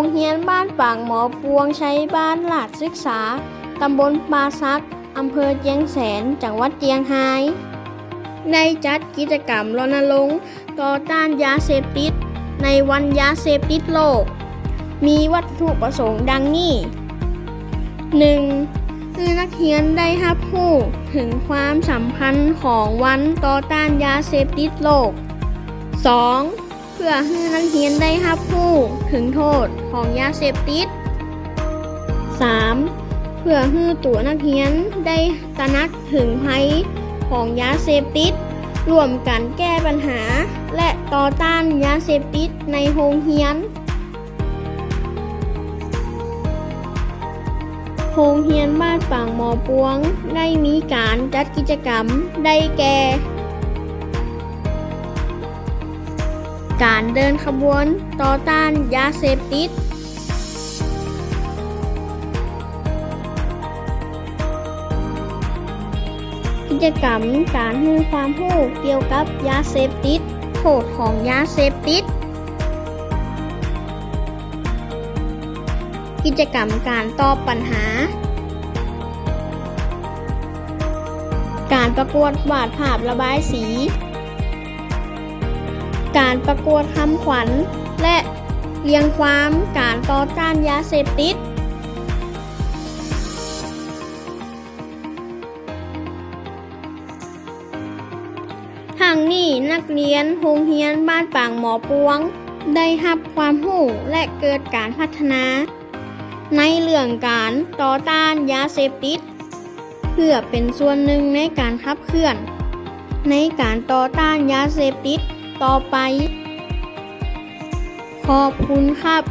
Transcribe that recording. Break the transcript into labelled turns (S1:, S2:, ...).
S1: งเฮียนบ้านปางหมอปวงใช้บ้านหลาดศึกษา ตำบลปาซัก อำเภอเจียงแสน จังหวัดเจียงไฮ้ได้จัดกิจกรรมรณรงค์ต่อต้านยาเสพติด ในวันยาเสพติดโลก มีวัตถุประสงค์ดังนี้ 1. คือนักเรียนได้รับรู้ถึงความสำคัญของวันต่อต้านยาเสพติดโลก 2. เพื่อให้นักเรียนได้รับรู้ถึงโทษของยาเสพติด 3. เพื่อให้ตัวนักเรียนได้ตระหนักถึงภัยของยาเสพติดร่วมกันแก้ปัญหา และต่อต้านยาเสพติดในโรงเรียนโรงเรียนบ้านปางหมอปวง ได้มีการจัดกิจกรรมได้แก่ การเดินขบวนต่อต้านยาเสพติด กิจกรรมการให้ความรู้เกี่ยวกับยาเสพติดโทษของยาเสพติด กิจกรรมการตอบปัญหา การประกวดวาดภาพระบายสี การประกวดคำขวัญ และเรียงความการต่อต้านยาเสพติดทางนี้นักเรียนโรงเรียนบ้านปางหมอปวง ได้รับความรู้และเกิดการพัฒนา ในเรื่องการต่อต้านยาเสพติด เพื่อเป็นส่วนหนึ่งในการขับเคลื่อน ในการต่อต้านยาเสพติด ต่อไป ขอบคุณครับ